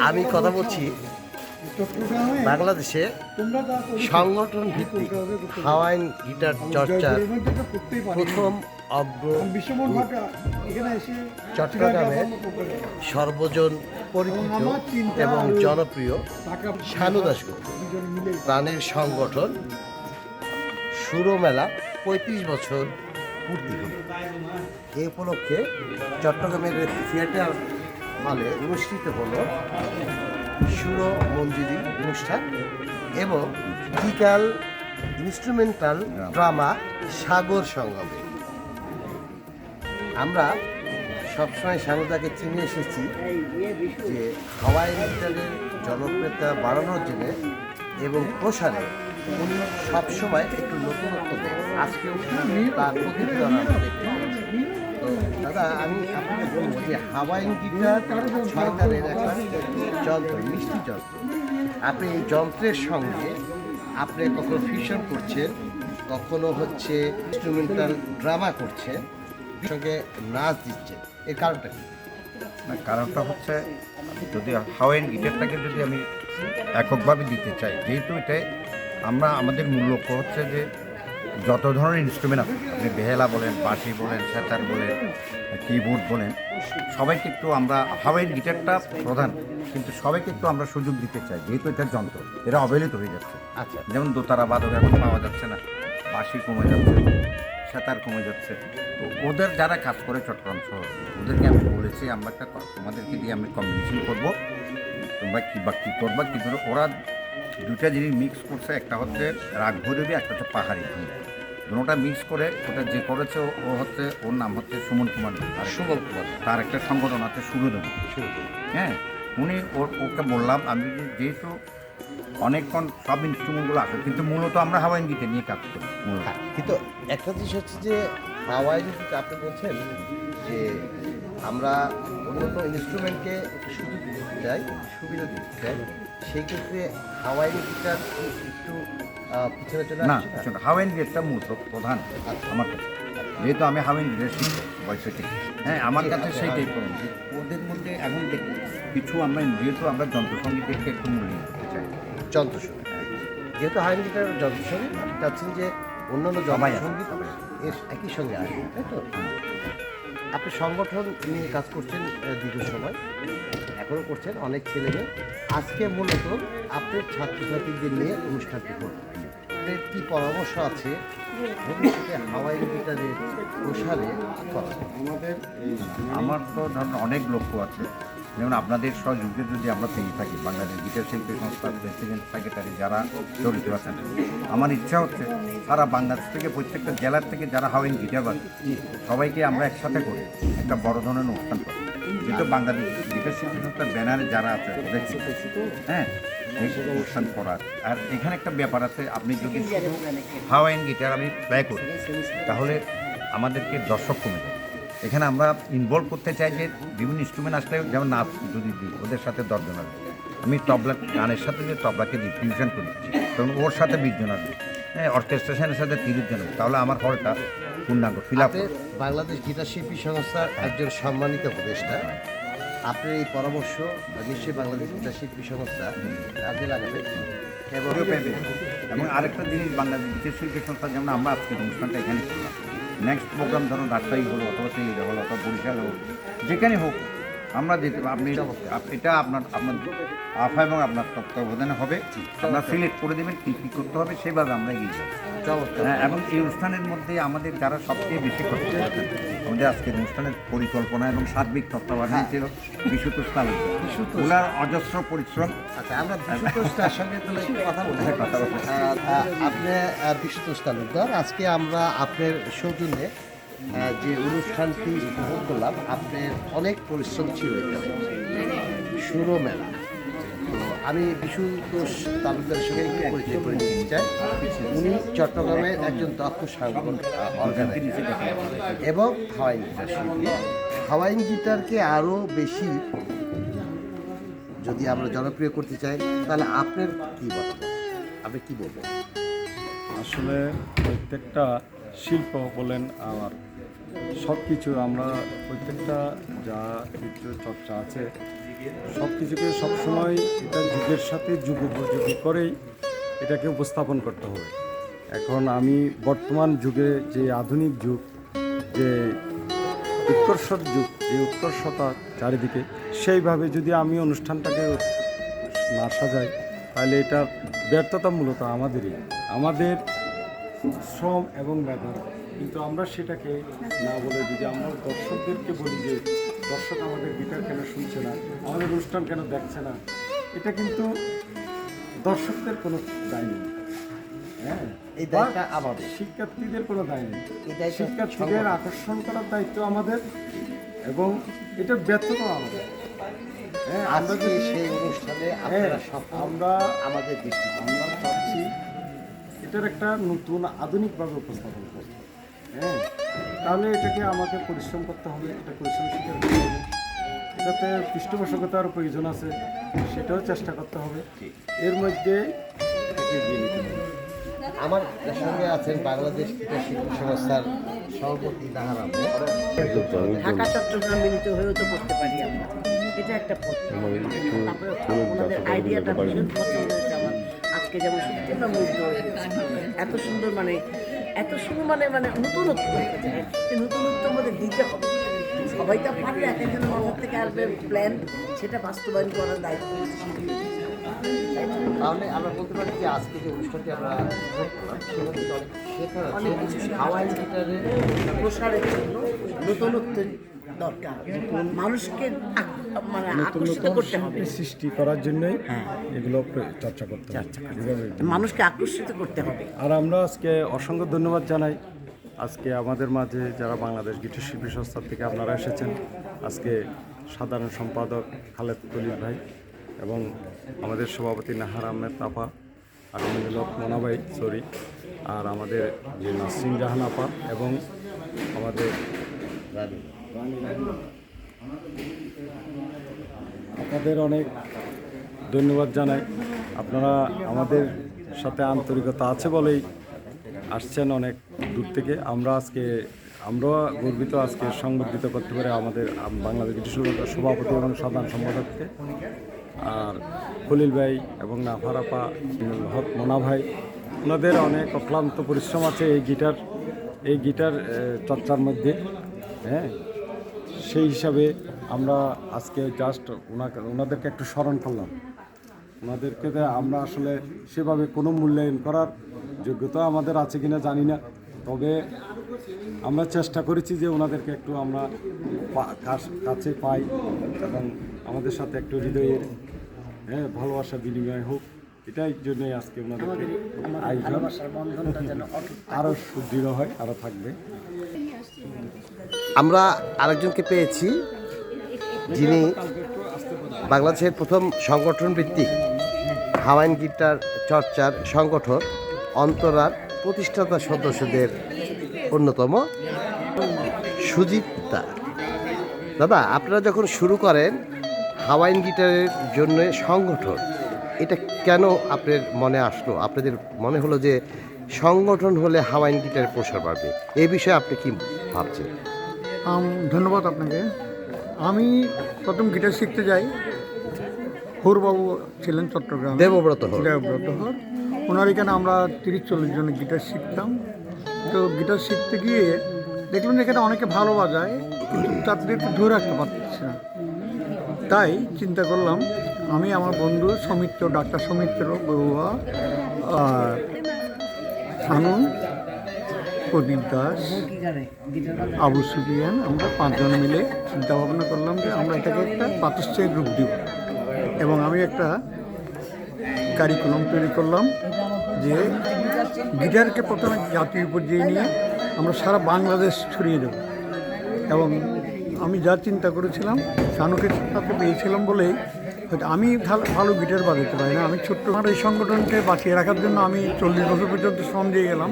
আমি কথা বলছি বাংলাদেশে সংগঠন ভিত্তিক হাওয়াইন গিটার চর্চার প্রথম অগ্র চট্টগ্রামের সর্বজন পরিচিত এবং জনপ্রিয় শানু দাশগুপ্ত। প্রাণের সংগঠন। সুরমেলা পঁয়ত্রিশ বছর পূর্তি হল এ উপলক্ষে চট্টগ্রামের থিয়েটার হলে অনুষ্ঠিত হল সুর মঞ্জুরি অনুষ্ঠান এবং বিকাল ইনস্ট্রুমেন্টাল ড্রামা সাগর সঙ্গমে। আমরা সবসময় স্বাগতাকে চিনে এসেছি যে হাওয়াই গিটারের জনপ্রিয়তা বাড়ানোর জন্য এবং প্রসারে উনি সবসময় একটু নতুনত্ব দেন আজকেও তার দেখতে তো দাদা, আমি আপনাকে বলব যে হাওয়াইন গিটার সরকারের একটা যন্ত্র, মিষ্টি যন্ত্র। আপনি এই যন্ত্রের সঙ্গে আপনি কখনো ফিউশন করছেন, কখনো হচ্ছে ইনস্ট্রুমেন্টাল ড্রামা করছেন, সঙ্গে নাচ দিচ্ছেন। এর কারণটা কি? না, কারণটা হচ্ছে যদি হাওয়াইন গিটারটাকে যদি আমি এককভাবে দিতে চাই, যেহেতু এটাই আমরা আমাদের মূল লক্ষ্য হচ্ছে যে যত ধরনের ইনস্ট্রুমেন্ট আছে আপনি বেহেলা বলেন বাঁশি বলেন সেতার বলেন কিবোর্ড বলেন সবাইকে একটু আমরা হাওয়াইন গিটারটা প্রধান কিন্তু সবাইকে একটু আমরা সুযোগ দিতে চাই যেহেতু এটা যন্ত্র এরা অবহেলিত হয়ে যাচ্ছে। আচ্ছা। যেমন দোতারা বাদক এখন পাওয়া যাচ্ছে না বাঁশি কমে যাচ্ছে সেতার কমে যাচ্ছে তো ওদের যারা কাজ করে চট্টগ্রাম শহর ওদেরকে আমি বলেছি আমরা একটা তোমাদেরকে দিয়ে আমি কম্বিনেশন করব তোমরা কী বা কী করবা কী করে ওরা দুটা জিনিস মিক্স করছে একটা হচ্ছে রাগ ভৈরবী একটা হচ্ছে পাহাড়ি দুটা মিক্স করে ওটা যে করেছে ও- হচ্ছে ওর নাম হচ্ছে সুমন কুমার আর সুমন কুমার তার একটা সংগঠন আছে সুরোদন হ্যাঁ উনি ওর ওকে বললাম আমি যেহেতু অনেকক্ষণ সব ইনস্ট্রুমেন্টগুলো আছে কিন্তু মূলত আমরা হাওয়াইন গিতে নিয়ে কাজ করি মূলত। হ্যাঁ, কিন্তু একটা জিনিস হচ্ছে যে হাওয়াই যদি আপনি বলছেন যে আমরা অন্যান্য ইনস্ট্রুমেন্টকে একটু সুযোগ দিতে চাই সুবিধা দিতে চাই। সেই ক্ষেত্রে হাওয়াই গিটার একটু পিছনে চলে না আসছে না? শোনো, হাওয়াইন গেটটা মূলত প্রধান আমার কাছে। যেহেতু আমি হাওয়াইন গেট শিখব বয়স হ্যাঁ আমার কাছে সেইটাই প্রধান ওদের মধ্যে এখন দেখ কিছু আমরা যেহেতু আমরা যন্ত্রসঙ্গীতকে একটু মূল্যায়ন করতে চাই। যন্ত্রসঙ্গীত যেহেতু হাওয়াই গিটার যন্ত্রসঙ্গীত চাচ্ছেন যে অন্যান্য যন্ত্রসঙ্গীত সবাই এর একই সঙ্গে আসবে তাই তো? আপনি সংগঠন নিয়ে কাজ করছেন দীর্ঘ সময়। এখনও করছেন অনেক ছেলে মেয়ে। আজকে মূলত আপনার ছাত্রছাত্রীদের নিয়ে অনুষ্ঠানটি করবেন। কি পরামর্শ আছে? ভবিষ্যতে হাওয়াই গিটারের প্রসারে আমাদের আমার তো ধরুন অনেক লক্ষ্য আছে। যেমন আপনাদের সহযোগে যদি আমরা পেয়ে থাকি, বাংলাদেশ গিটার শিল্পী সংস্থার প্রেসিডেন্ট সেক্রেটারি যারা জড়িত আছেন। আমার ইচ্ছা হচ্ছে সারা বাংলাদেশ থেকে, প্রত্যেকটা জেলার থেকে যারা হাওয়াইন গিটার বাজে সবাইকে আমরা একসাথে করে একটা বড় ধরনের অনুষ্ঠান করি যেহেতু বাংলাদেশ গিটার শিল্পী সংস্থার ব্যানারে যারা আছে হ্যাঁ অনুষ্ঠান করার। আর এখানে একটা ব্যাপার আছে, আপনি যদি হাওয়াইন গিটার আমি প্লে করি, তাহলে আমাদেরকে দর্শক কমে যাবে। এখানে আমরা ইনভলভ করতে চাই যে বিভিন্ন ইনস্ট্রুমেন্ট আসলে যেমন নাচ যদি দিই ওদের সাথে দশজন আসবে। আমি তবলা গানের সাথে যে তবলাকে দিই ফিউশন করি তখন ওর সাথে বিশ জন আসবে। হ্যাঁ অর্কেস্ট্রেশনের সাথে তিরিশ জন তাহলে আমার হলটা পূর্ণাঙ্গ ফিল আপ বাংলাদেশ গীতা শিল্পী সংস্থার একজন সম্মানিত উপদেষ্টা। আপনার এই পরামর্শ নিশ্চয়ই বাংলাদেশ গীতা শিল্পী সংস্থা কাজে লাগাবে। এবং আরেকটা জিনিস বাংলাদেশ বিশেষ শিল্পী সংস্থা যেমন আমরা আজকে অনুষ্ঠানটা এখানে করলাম নেক্সট প্রোগ্রাম ধরুন রাজশাহী হলো অথবা সেই হলো অথবা বরিশাল হোক যেখানে হোক আমরা যেতে আপনি আপ- এটা আপনার আপনার আফা এবং আপনার তত্ত্বাবধানে হবে। আপনার সিলেক্ট করে দেবেন কী কী করতে হবে সেভাবে আমরা এগিয়ে যাব। হ্যাঁ এবং এই অনুষ্ঠানের মধ্যে আমাদের যারা সবচেয়ে বেশি করেছেন আমাদের আজকের অনুষ্ঠানের পরিকল্পনা এবং সার্বিক তত্ত্বাবধান ছিল বিশুদ্ধ তালুকদার বিশুদ্ধ। ওনার অজস্র পরিশ্রম। আচ্ছা আমরা সঙ্গে কথা হ্যাঁ, কথা আহ, আপনি বিশুদ্ধোষ তালুকদার। আজকে আমরা আপনার সৌজন্যে যে অনুষ্ঠানটি উপভোগ করলাম, আপনার অনেক পরিশ্রম ছিল এখানে সুরো মেলা। আমি বিশুদ্ধোষ তালুকদারের সঙ্গে একটু পরিচয় করে নিতে চাই। উনি চট্টগ্রামের একজন দক্ষ সাংগঠন অর্গানাইজার এবং হাওয়াইন গিটার হাওয়াইন গিটারকে আরও বেশি যদি আমরা জনপ্রিয় করতে চাই, তাহলে আপনার কি বলবেন আপনি কি বলবেন? আসলে প্রত্যেকটা শিল্প বলেন আমার সব কিছু আমরা প্রত্যেকটা যা চিত্র চর্চা আছে সব কিছুকে সবসময় এটা যুগের সাথে যুগ উপযোগী করেই এটাকে উপস্থাপন করতে হবে। এখন আমি বর্তমান যুগে যে আধুনিক যুগ, যে উৎকর্ষর যুগ, যে উৎকর্ষতা চারিদিকে, সেইভাবে যদি আমি অনুষ্ঠানটাকে না সাজাই, তাহলে এটা ব্যর্থতা মূলত আমাদেরই। আমাদের শ্রম এবং ব্যবহার কিন্তু আমরা সেটাকে না বলে যদি আমরা দর্শকদেরকে বলি যে দর্শক আমাদের গিটার কেন শুনছে না আমাদের অনুষ্ঠান কেন দেখছে না এটা কিন্তু দর্শকদের কোনো দায় নেই। হ্যাঁ এই দায়টা আমাদের। শিক্ষার্থীদের কোনো দায় নেই। শিক্ষার্থীদের আকর্ষণ করার দায়িত্ব আমাদের এবং এটা ব্যর্থতা আমাদের। হ্যাঁ আমরা যদি সেই অনুষ্ঠানে হ্যাঁ, আমরা আমাদের দৃষ্টি আমরা চাচ্ছি এটার একটা নতুন আধুনিকভাবে উপস্থাপন করতে। হ্যাঁ তাহলে এটাকে আমাকে পরিশ্রম করতে হবে এটা পরিশ্রম স্বীকার করতে হবে। এটাতে পৃষ্ঠপোষকতার প্রয়োজন আছে সেটাও চেষ্টা করতে হবে। এর মধ্যে এটাকে এগিয়ে নিতে হবে। আমার সঙ্গে আছেন বাংলাদেশ ক্রীড়া সংস্থার সভাপতি নাহার ঢাকা চট্টগ্রাম মিলিত হয়েও তো করতে পারি আমরা। এটা একটা ওনাদের আইডিয়াটা ভীষণ পছন্দ হয়েছে আমার। আজকে যেমন সত্যি আমরা মুগ্ধ এত সুন্দর মানে এত সময় মানে মানে নতুনত্ব হয়ে এই নতুনত্ব আমাদের দিতে হবে। সবাই তো পারবে এক একজন মাথার থেকে আসবে প্ল্যান সেটা বাস্তবায়ন করার দায়িত্ব? তাহলে আমরা বলতে পারি যে আজকে যে অনুষ্ঠানটি আমরা অনেক কিছু হাওয়াই গিটারের প্রসারের জন্য নতুনত্বের দরকার। মানুষকে মানে আকর্ষিত করতে হবে। সৃষ্টি করার জন্যই হ্যাঁ। এগুলো চর্চা করতে হবে। মানুষকে আকর্ষিত করতে হবে। আর আমরা আজকে অসংখ্য ধন্যবাদ জানাই। আজকে আমাদের মাঝে যারা বাংলাদেশ গীত শিল্পী সংস্থার থেকে আপনারা এসেছেন আজকে সাধারণ সম্পাদক খালেদ কলির ভাই এবং আমাদের সভাপতি নাহার আহমেদ আপা আর লোক মোনাবাই সরি আর আমাদের যে নাসরিন জাহান আপা এবং আমাদের আপনাদের অনেক ধন্যবাদ জানাই। আপনারা আমাদের সাথে আন্তরিকতা আছে বলেই আসছেন অনেক দূর থেকে। আমরা আজকে আমরা গর্বিত আজকে সংবর্ধিত করতে পারে আমাদের আম- বাংলাদেশ সরকারের সভাপতি এবং সাধারণ সম্পাদককে। আর খলিল ভাই এবং নাফারাপা হক মোনা ভাই, ওনাদের অনেক অক্লান্ত পরিশ্রম আছে এই গিটার এই গিটার চর্চার মধ্যে। হ্যাঁ? সেই হিসাবে আমরা আজকে জাস্ট ওনাকে, ওনাদেরকে একটু স্মরণ করলাম। ওনাদেরকে আমরা আসলে সেভাবে কোনো মূল্যায়ন করার যোগ্যতা আমাদের আছে কিনা জানি না। তবে আমরা চেষ্টা করেছি যে ওনাদেরকে একটু আমরা কাছে পাই এবং আমাদের সাথে একটু হৃদয়ের হ্যাঁ ভালোবাসা বিনিময় হোক। এটাই জন্যই আজকে ওনাদেরকে আয়োজন। ভালোবাসার বন্ধনটা যেন অটুট আরও সুদৃঢ় হয় আরও থাকবে। আমরা আরেকজনকে পেয়েছি যিনি বাংলাদেশের প্রথম সংগঠন ভিত্তিক হাওয়াইন গিটার চর্চার সংগঠন অন্তরার প্রতিষ্ঠাতা সদস্যদের অন্যতম সুজিতা দাদা আপনারা যখন শুরু করেন হাওয়াইন গিটারের জন্য সংগঠন এটা কেন আপনার মনে আসলো? আপনাদের মনে হলো যে সংগঠন হলে হাওয়াইন গিটারের প্রসার বাড়বে? এ বিষয়ে আপনি কি ভাবছেন? ধন্যবাদ আপনাকে। আমি প্রথম গিটার শিখতে যাই। হুরবাবু ছিলেন চট্টগ্রাম দেবব্রত। দেবব্রত হর ওনার এখানে আমরা তিরিশ চল্লিশ জনের গিটার শিখতাম। তো গিটার শিখতে গিয়ে দেখলাম যে এখানে অনেকে ভালো বাজায় কিন্তু তাদেরকে ধরে রাখতে পারতেছি না। তাই চিন্তা করলাম আমি আমার বন্ধু সৌমিত্র, ডাক্তার সৌমিত্র বড়ুয়া, আর সানুন প্রদীপ দাস, আবু সুফিয়ান, আমরা পাঁচজন মিলে চিন্তা ভাবনা করলাম যে আমরা এটাকে একটা প্রাতিষ্ঠানিক রূপ দিব। এবং আমি একটা কারিকুলাম তৈরি করলাম যে গিটারকে প্রথমে জাতীয় পর্যায়ে নিয়ে আমরা সারা বাংলাদেশ ছড়িয়ে দেব। এবং আমি যা চিন্তা করেছিলাম শানুকে সাথে পেয়েছিলাম বলেই হয়তো আমি ভালো গিটার বাজাতে পারি না। আমি ছোট্ট এই সংগঠনকে বাঁচিয়ে রাখার জন্য আমি চল্লিশ বছর পর্যন্ত শ্রম দিয়ে গেলাম।